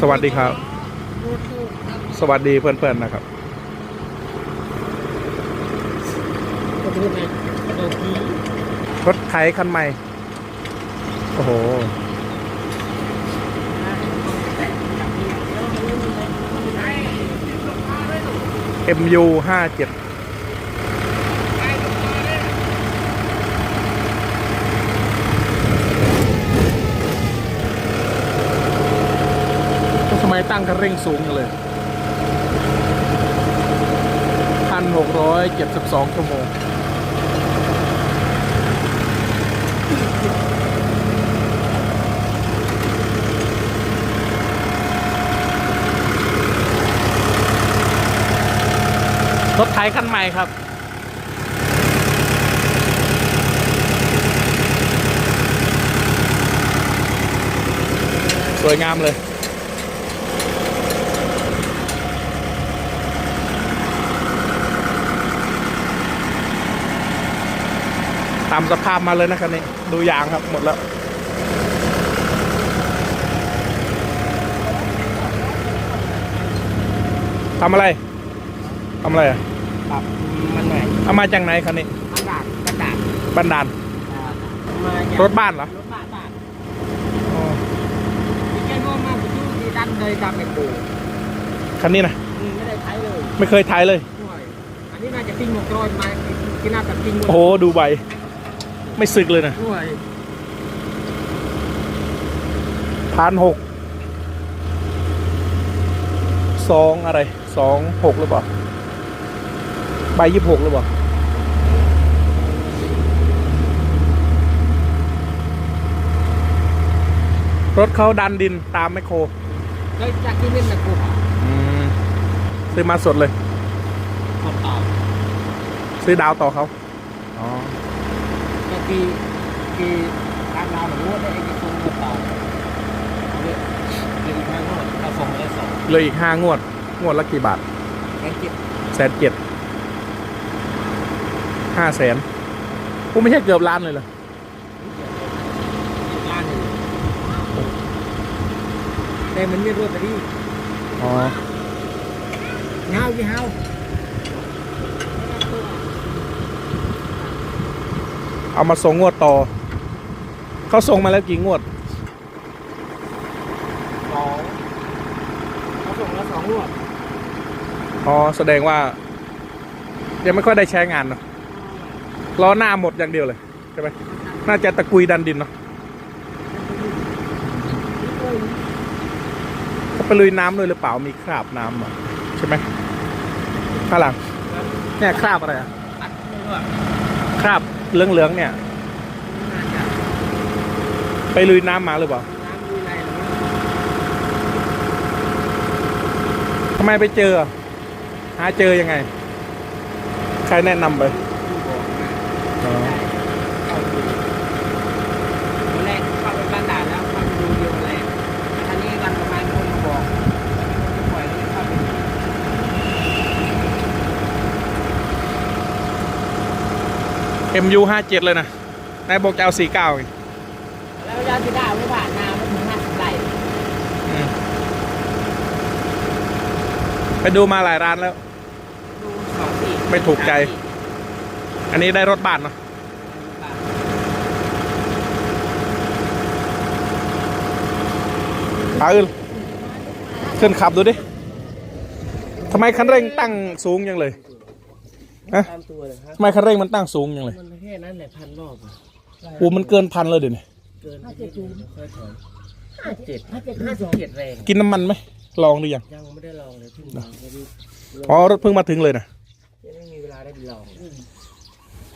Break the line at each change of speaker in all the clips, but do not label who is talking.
สวัสดีครับ สวัสดีเพื่อนๆนะครับ
ระโดดที
รถไถคันใหม่ โอ้โห MU ห้าเจ็ด มตั้งคันเร่งสูงจังเลยพันหกร้อยเจ็ดสิบสองชั่วโมงรถไถคันใหม่ครับ สวยงามเลยามสภาพมาเลยนะคันนี้ ดูยางครับหมดแล้ว ทำอะไร ทำอะไรอะ
ปรับมันหน่อย
เอามาจากไหนคันนี้
กระดาษกระดาษ
บันดาล
อ่ามาจาก
รถบ้านเหรอ
รถบ้านบ้านที่แกโน้มมากที่ที่ดันเลยตามไปปู
คันนี้นะ
อืมไม่ได้ใช้เลย
ไม่เคยถ่ายเลย
ด้วยอันนี้น่าจะปิ้งหมกโรยมาที่น่าจะปิ้งหมก
โอ้โห ดูใบ ไม่สึกเลยนะ
ด้วย
พันหกสองอะไรสองหกหรือเปล่าใบยี่สิบหกหรือเปล่ารถเขาดันดินตามแมคโคร
แล้วจากที่นี่นะกูค่ะ
อืมซื้อมาสดเลย
คนต่อ
ซื้อดาวต่อเขาอ๋อ
ก็คือคือร้านเราหนูได้ไอ้ที่ส่งคนต่อเนี่ยเรื่องทางโน้นเราส่งไปได้สอง
เหลยอีกห้างวด งวดละกี่บาท
แค่เจ็ด
แสนเจ็ดห้าแสนกูไม่ใช่เกือบล้านเลยเหรอ
ล้านหนึ่งแต่มันไม่รู้ไปที่
อ๋อ
เงา เฮา
เอามาส่งงวดต่อ เขาส่งมาแล้วกี่งวด
สองเขาส่งแล้วสองงวด
อ๋อแสดงว่า ยังไม่ค่อยได้ใช้งานเนาะล้อหน้าหมดอย่างเดียวเลยใช่ไหมน่าจะตะกุยดันดินเนาะเขาไปลุยน้ำด้วยหรือเปล่ามีคราบน้ำอะใช่ไหมข้างหลังเนี่ยคราบอะไรอะ
ตัดเมื่
เรื่องเลืองเนี่ย ไปลุยน้ำมาหรือเปล่าทำไมไปเจอ หาเจอยังไง ใครแนะนำไป
ผู้บอกมา
อ๋อ
เข้าดูวันแรกเข้าไปบ้านด่านแล้วเข้าไปดูเดียววันแรกอันนี้วันประมาณคนมาบอกจะปล่อยให้เข้าไป
เอ็มยูห้าเจ็ดเลยนะนายบอกจะเอาสี่เก้าไง
แล้วยาที่ได้ไม่ผ่านนาไม่ถึงห้าสิบไร่
อืมไปดูมาหลายร้านแล้ว
ดูสองสี่
ไม่ถูกใจ อันนี้ได้รถบ้านเนาะอาอึนขึ้นขับดูดิทำไมคันเร่งตั้งสูงยังเลย ฮะ
ตามตัวเลยครับ
ทำไมคันเร่งมันตั้งสูงยังเลย
มันแค่นั้นแหละพันรอบอะ
โอ้มันเกินพันเลยเดี๋ยวนี้
เกินห้าเจ็ดค่อยถอยห้าเจ็ดห้าเจ็ดห้าสิบเจ็ดแรง
กินน้ำมันไหมลองหรือยัง
ยังไม่ได้ลองเลยเพิ่งมาไม่ได้
อ๋อรถเพิ่งมาถึงเลยนะ
ยังไม่มีเวลาได้ไปลอง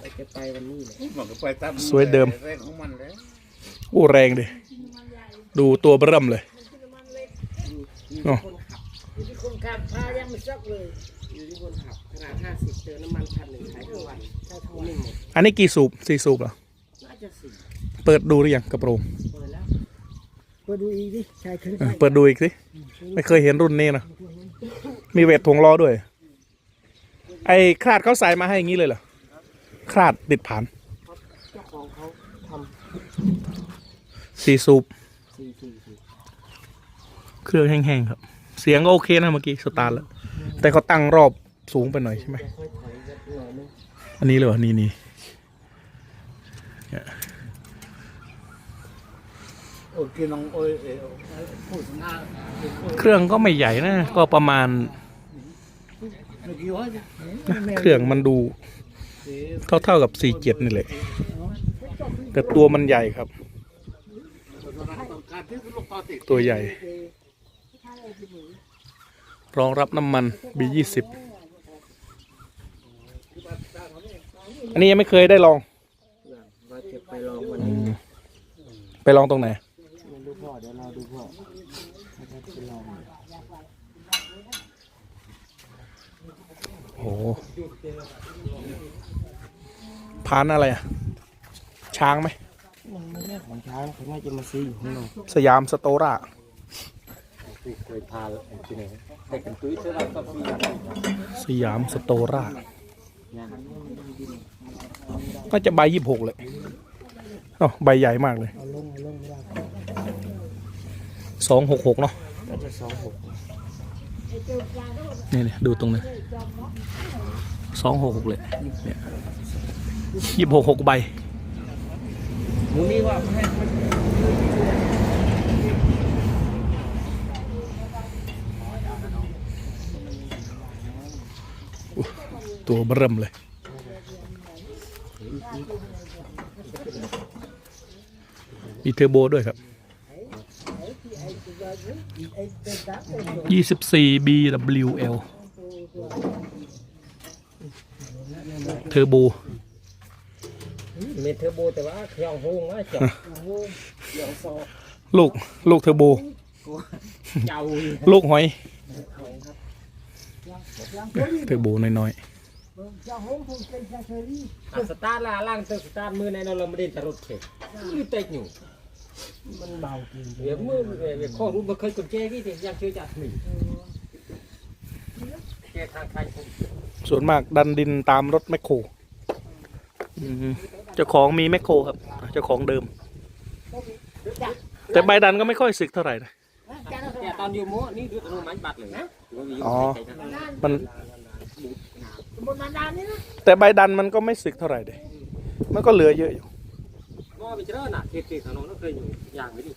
ไปจะไปวันนี้เลย
มันก็ไปตาม
สวยเดิม
แรงของมันเลย
โอ้แรงดิดูตัวเบิ่มเลยอ๋อ
คนขับอยู่ที่คนขับพายังไม่ซักเลยอยู่ที่คนขับขนาดห้าสิบ เติมน้ำมันพันหนึ่งใช้ทั้งวันใช้ทั้งวันไม่หมด
อันนี้กี่สูบสี่สูบเหรอ
น่าจะสี่
เปิดดูหรือยังกระโปรง
เปิดแล้วเปิดดูอีกดิใช่ถึง
เออเปิดดูอีกสิ ไม่เคยเห็นรุ่นนี้นะ มีเวทถ่วงล้อด้วย ไอ้คลาดเขาใส่มาให้อย่างนี้เลยเหรอคลาดติดผ่าน
เจ้าของเขาท
สี่สูบำ
สี่สี่สี่
เครื่องแห้งๆครับ เสียงก็โอเคนะเมื่อกี้สตาร์ทแล้ว แต่เขาตั้งรอบ สูงไปหน่อยใช่ไหม
อันนี้
เลยวะนี่นี่
เค
รื่องก็ไม่ใหญ่นะ ก็ประมาณ
เค
รื่องมันดู เท่าเท่าๆกับ 47 นี่แหละแต่ตัวมันใหญ่ครับ
ตั
วใหญ่ รองรับน้ำมัน B20 นนี้ยังไม่เคยได้ลอง
ว่าจะไปลองวัน
อื
นี้
มไปลองตรงไหน
ไม่รู้พ่อเดี๋ยวเราดูพ่อให้เขาไปลอง
โอ้โหพานอะไรอะ ช้างไหม
มันไม่ใช่ของช้างเขาน่าจะมาซื้ออยู่ข้างนอก
สยามสโตรา
เคยพาที่ไหนแต่กันตุ้ยเสื้อเราก็ซื้อ
สยามสโตรา ก็จะใบยี่สิบหกเลยอ๋อใบใหญ่มากเลยสองหกหกเนาะนี่นี่ดูตรงนี้สองหกหกเลยเนี่ยยี่หกหกใบ
หมูนี่ว่าให้มัน
ตัวเบิ่มเลย มีเทอร์โบด้วยครับ 24 BWL เทอร์โบ
เมเทอร์โบแต่ว่าเครื่องโฮงว่าจับเครื่องซอ
ลูก ลูกเทอร์โบ
เจ้า
ลูกหอยเทอร์โบน้อย
สตาร์ทล่าล่างเตอร์สตาร์ทมือในเราไม่ได้ตรถเข็มมือเตะอยู่มันเบาจริงเดี๋ยวมือเดี๋ยวข้อรู้มันเคยกดแจกี่ทียังเชื่อจัดหนึ่งแกทางใครผม
ๆส่วนมากดันดินตามรถแมคโครอืมเจ้าของมีแมคโครครับเจ้าของเดิม แต่ใบดันก็ไม่ค่อยสึกเท่าไหร่นะ
แต่ตอนอยู่ม้นี่ดูตรงไม้บัดเลยนะ
อ๋อ มัน
บนมาดานนี่นะ
แต่ใบดันมันก็ไม่สึกเท่าไหร่เดยมันก็เหลือเยอะอยู่
ม้อไปเจอน่ะเขตเขตถนนนั่นเคยอยู่อย่างไม่ดี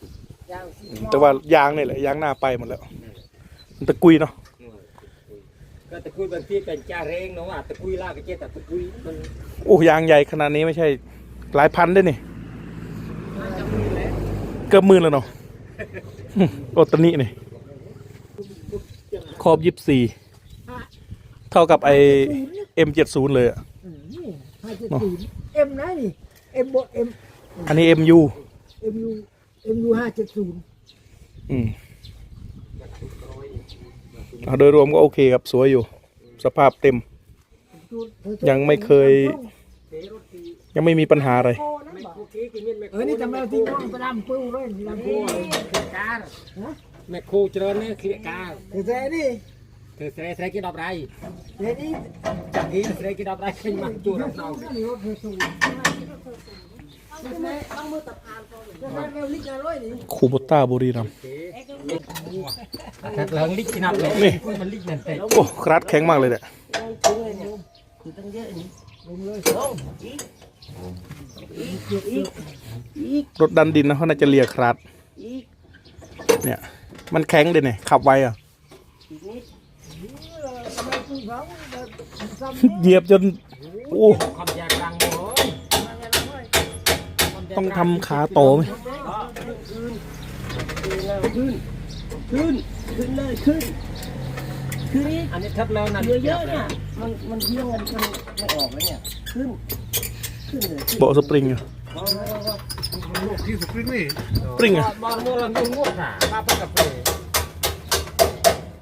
แต่ว่ายางนี่แหละยางหน้าไปหมดแล้ว มันตะกุยเนาะ
ก็ตะกุยบางทีเป็นจ่าเร่งเนาะว่าตะกุยลากก็เจ็ดแต่ตะกุยมัน
โอ้ยางใหญ่ขนาดนี้ไม่ใช่หลายพันด้วยนี่
น่าจะมีแล้ว
เกือบหมื่นแล้วเนาะ โอตวนี้นี่ครอบยิบสี่ เท่ากับไอเอ็มเจ็ดศูนย์เลยอะ
นี่ห้าเจ็ดศูนย์เอ็มนะนี่เอ็มบเอ็ม
อันนี้เอ็มยู
เอ็มยูเอ็มยูห้าเจ็ดศูนย์
อืมอะโดยรวมก็โอเคครับสวยอยู่ สภาพเต็ม ยังไม่เคย ยังไม่มีปัญหาอะไร
ไม่คุกกี้กินเม็ดแมค
เออนี่ทำไมเอาทิ้งน้องไปดำปื้เลยดำปื้
การแมคโครเจริญเนี่ยเคลียร์การ
แต่นี่
เธอเสรเสรกินดอกไร
แต่นี่
จากนี้เสรกินดอกไรขึ้นมาจูรับเรา
นี่รถเธอสูงต้องมือตัดผ่านเขาเลยแมวลิกอะไรนี่
คูโบต้าบุรีรัมย์
ถ้าเลิงลิกกินนับเลย
นี่
มันลิกนั่นเตะ
โอ้ครัดแข็งมากเลยเนี่ยรถดันดินนะเขาน่าจะเลียครัดเนี่ยมันแข็งเลยเนี่ยขับไวอะ เหยียบจน โอ้
ความยากลางโอ้ย
ต้องทำขาโตไหม
ขึ้น ขึ้น ขึ้นเลยขึ้น ขึ้นอันนี้ทับแล้วนั่นเยอะๆเนี่ย มัน มันเยี่ยงกันมันไม่ออกแล้วเนี่ย ขึ้น ขึ้นเลย
เบาะสปริงอะ
ที่สปริงนี่
สปริงอะ
บอลโมลันดูงวดอะมาเพื่อกับเปย์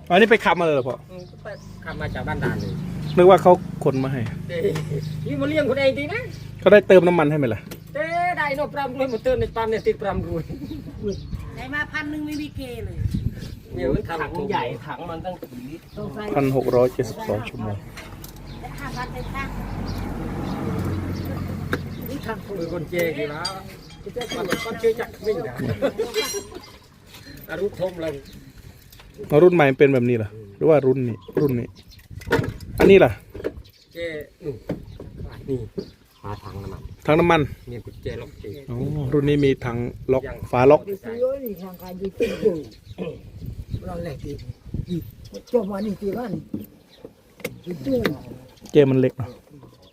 อันนี้ไปขับมาเลยเหรอพ่อ
ไปขับมาจากบ้านด่านเลย
นึกว่าเขาขนมาให้
เด้นี่มาเลี้ยงคนเองดีนะ
เขาได้เติมน้ำมันให้ไหมล่ะ
เด้ได้โนปรามรวยหมดเตือนในปั๊มเนี่ยติดปรามรวย
ไหนมาพันหนึ่งไม่มีเกเลย
เดี๋ยวถังใหญ่ถังมันตั้งกี่ลิตร
สงสัย
พันหกร้อยเจ็ดสิบสองชั่วโมง
จะข้ามวัดไปข้าง
นี่ถังมือคนเจกี่แล้วมันก็เชื่อจักวิ่งนะอารุทมเลย
เอา รุ่นใหม่เป็นแบบนี้เหรอหรือว่ารุ่นนี้รุ่นนี้ อันนี้ล่ะ
เจนู่นนี่ฝาถังน้ำมัน
ถังน้ำมัน
มีกุญแจล็อกเจ
อ๋อรุ่นนี้มีถังล็อกฝาล็อก
đi chơi thì hàng ngày đi chơi đủ lo lẻ thì gì cho mà đi chơi ăn đi chơi
เจมันเล็กเนาะ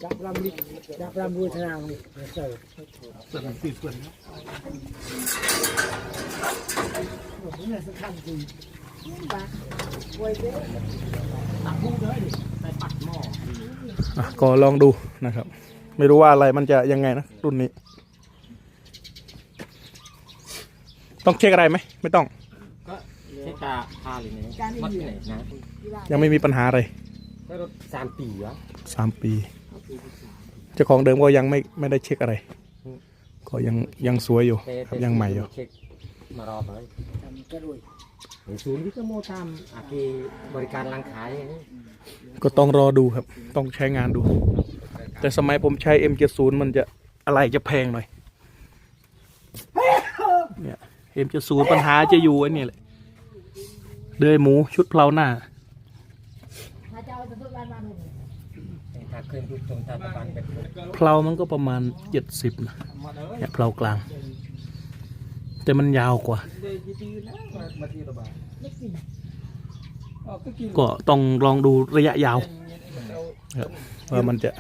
đạp làm đi đạp làm vui thế nào sợ Bữa nay sẽ khăn gì ba quay thế
อะก็ลองดูนะครับ ไม่รู้ว่าอะไรมันจะยังไงนะรุ่นนี้ ต้องเช็คอะไรไหมไม่ต้อง
ก็ใช้ตาพาเลยเนี่ยวัดที่ไหนนะ
ยังไม่มีปัญหาอะไร
ก็รถสามปีวะ
สามปีเจ้าของเดิมก็ยังไม่ไม่ได้เช็คอะไร ก็ยังยังสวยอยู่
แต่
ครับยังใหม่อยู่
เช็คมารอเลย
cái đuôi
ในศูนย์วิทยโมตามอากีบริการร้านขายอย่างนี้
ก็ต้องรอดูครับ ต้องใช้งานดู แต่สมัยผมใช้ M70 มันจะอะไรจะแพงหน่อย เนี่ย M70 ปัญหาจะอยู่ไอ้นี่แหละเดือยหมูชุดเพลาหน้า
Hai cháu tôi tôi ban ban rồi
ถ้าเคยดูตรงตาตะวันเป็น
เพลามันก็ประมาณ 70นะเนี่ยเพลากลาง แต่มันยาวกว่า ก็ต้องลองดูระยะยาวครับว่ามันจะ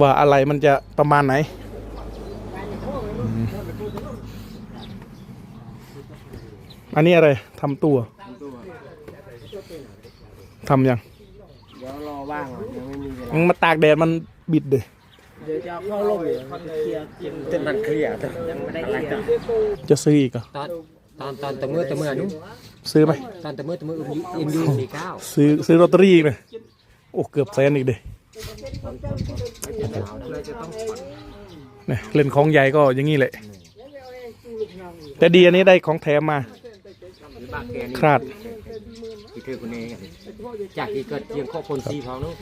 ว่าอะไรมันจะประมาณไหนอืมอันนี้อะไรทำตัวทำยัง
เดี๋ยวรอว่างยังไม่มีเวลา
มันมาตากแดดมันบิดเลย
เดี๋ยวจะเข้าลงเคลียร์เต็มมันเคลียร์แต่ยังไม่ได้เคลียร์
จะซื้ออีกเหรอ
ตอนตอนตอนตะเมื่อตะเมื่อนู้น
ซื้อไหม
ตอนตะเมื่อตะเมื่อเอ็มยูสี่เก้า
ซื้อซื้อลอตเตอรี่อีกเลยโอ้เกือบแสนอีกเดยเนี่ยเล่นของใหญ่ก็อย่างนี้แหละแต่ดีอันนี้ได้ของแถมมา
บากแกนี่
คราด
ที่ เธอคนนี้จากที่เกิดเจียงข้อพลซีเขาเนาะ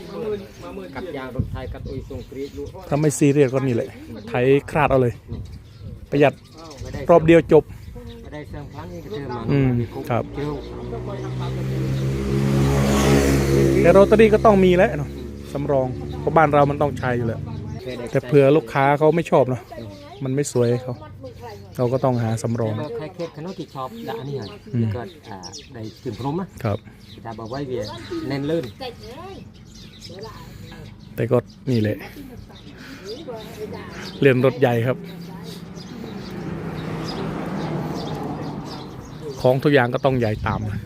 กับยางรถไทยกับอุยทรงกรีดลูก
ถ้าไม่ซีเรียสก็นี่แหละไถคราดเอาเลย ประหยัดรอบเดียวจบ
ได้เสริมพลังนี่ก็เจอมา
อืมครับแต่ลอตเตอรี่ก็ต้องมีแล้วเนาะสำรองเพราะบ้านเรามันต้องใช้อยู่แล้วแต่เผื่อลูกค้าเขาไม่ชอบเนาะมันไม่สวยเขา เราก็ต้องหาสำรอง
แต่ใครเคสขนมที่ชอบด่านี่ไง
อืม
เกิดอ่าได้ถึงพนมนะครับแต่บอกไว้เวียแน่นลื่น
แต่ก็นี่แหละ เรียนรถใหญ่ครับ ของทุกอย่างก็ต้องใหญ่ตามนะ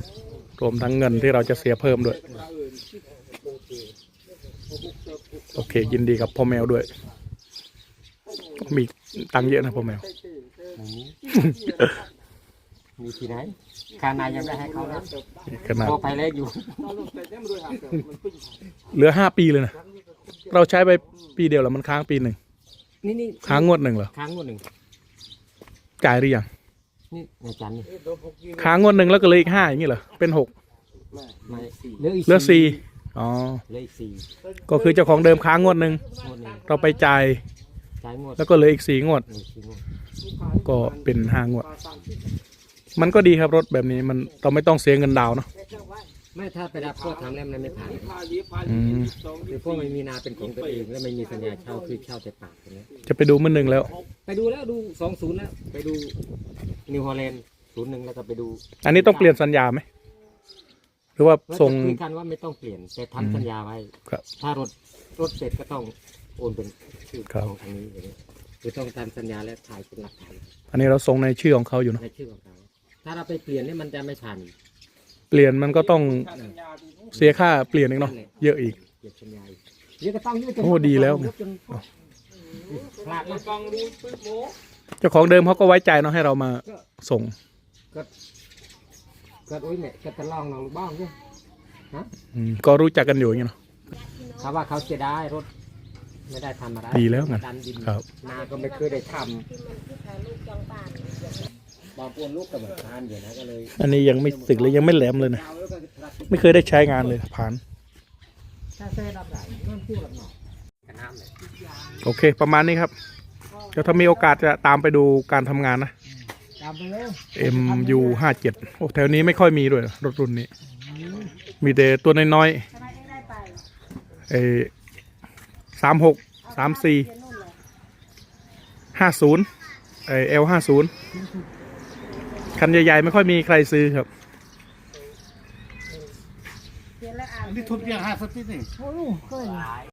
รวมทั้งเงินที่เราจะเสียเพิ่มด้วย โอเค ยินดีกับพ่อแมวด้วย มีตังค์เยอะนะพ่อแมว
มีที่ไหนคานายยังได้ให้เขานะ
ขนาด
พอไปเล็กอยู่
เหลือห้าปีเลยนะ เราใช้ไปปีเดียวแล้วมันค้างปีหนึ่ง
นี่นี่
ค้างงวดหนึ่งเหรอ
ค้างงวดหนึ่ง
จ่ายหรือยัง
นี่ในจันทร์นี่
ค้างงวดหนึ่งแล้วก็เหลยอีกห้าอย่างนี้เหรอ เป็นหก
ไม่เหลืออีก
เหลือสี่อ๋อ
เหลืออีกสี่
ก็คือเจ้าของเดิมค้างงวดหนึ่ง
งวดหนึ่ง
เราไปจ่าย
จ่ายงวด
แล้วก็เหลืออีกสี่งวด
เหลือสี่งวด
ก็เป็นห้างวด มันก็ดีครับรถแบบนี้มันเราไม่ต้องเสียเงินดาวน์เนาะ
ไม่ถ้าไปรับพวกทำแล้วมันไม่ผ่าน
อืม
คือพวกไม่มีนาเป็นของตัวเองและไม่มีสัญญาเช่าคือเช่าแต่ปากอย่างเงี้ย
จะไปดูมือหนึ่งแล้ว
ไปดูแล้วดูสองศูนย์แล้วไปดูนิวฮอลแลนด์ศูนย์หนึ่งแล้วก็ไปดู
อันนี้ต้องเปลี่ยนสัญญาไหมหรือว่า
แล้ว
ส่ง
จะคุยกันว่าไม่ต้องเปลี่ยนแต่
อืม
ทำสัญญาไว้
ครับ
ถ้ารถรถเสร็จก็ต้อง โอนเป็นชื่อ
ครับ
ของทางนี้อย่างเงี้ยคือต้องทำสัญญาและถ่ายเป็นหลักฐาน
อันนี้เราส่งในชื่อของเขาอยู่เนาะ
ในชื่อของเขาถ้าเราไปเปลี่ยนเนี่ยมันจะไม่ผ่าน
เปลี่ยนมันก็ต้องเสียค่าเปลี่ยนอีกเนาะเยอะอีก
เปลี่ยนสัญญาอีกเดี๋ยวก็ต้องยืดจน
โอ้ดีแล้ว
จนพลาดนะ
เจ้าของเดิมเขาก็ไว้ใจเนาะให้เรามาส่ง
ก็โอ้ยเนี่ยก็จะลองลองลูกบ้างด้วย
อืมก็รู้จักกันอยู่อย่างเงี้ยเนาะ
เขาว่าเขาเสียดายรถ ไม่ได้ทำอะไร
ดีแล้วไง
ดันดิน
ครับ
นาก็ไม่เคยได้ทำบางปวนลูกก็เหมือนทานอยู่นะก็เลย
อันนี้ยังไม่สึกเลยยังไม่แหลมเลยนะ
เอาแล้วก็รัก
ไม่เคยได้ใช้งานเลยผ่าน
Xa xe đạp lại, non tiêu đạp nhỏ
กันน้ำเลย
โอเค ประมาณนี้ครับเดี๋ยวถ้ามีโอกาสจะตามไปดูการทำงานนะ
ก
ตามไปเลย
MU ห้าเจ็ดโอ้แถวนี้ไม่ค่อยมีด้วยรถรุ่นนี้ มีแต่ตัวน้อย
ทำไมเองได้ไป
ๆเอ สามหกสามสี่
เรียนนู่นเลย
ห้าศูนย์เอเอลห้าศูนย์คันใหญ่ๆ ไม่ค่อยมีใครซื้อครับ
เรียนแล้วอ่าน
นี่ทุบยังห้าสตินี่
โอ้ยเคย